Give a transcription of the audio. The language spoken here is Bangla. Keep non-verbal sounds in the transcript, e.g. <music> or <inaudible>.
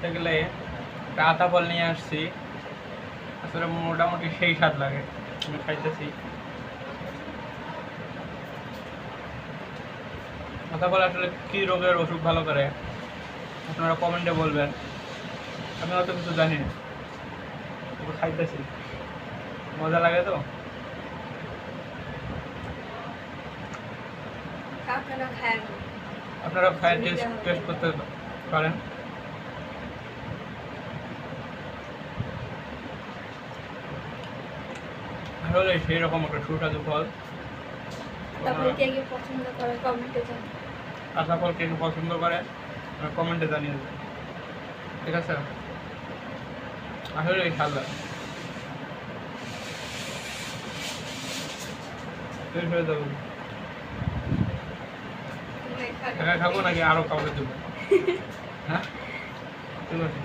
বলতে গেলে একটা আতা ফল নিয়ে আসছি। আসলে মোটামুটি সেই স্বাদ লাগে। আমি খাইতেছি। আতা ফল আসলে কী রোগের অসুখ ভালো করে? আপনারা কমেন্টে বলবেন। আমি অত কিছু জানি না। খাইতেছি। মজা লাগে তো? আপনারা খায় টেস্ট টেস্ট করতে পারেন। আসলে সেই রকম একটা সুস্বাদু ফল। আশা ফল কে কে পছন্দ করে কমেন্টে জানিয়ে দেবেন ঠিক আছে? আসলে লাগে শেষ হয়ে যাবে। একা খাব নাকি আরও কাউকে দেবো? <laughs> হ্যাঁ? ঠিক আছে।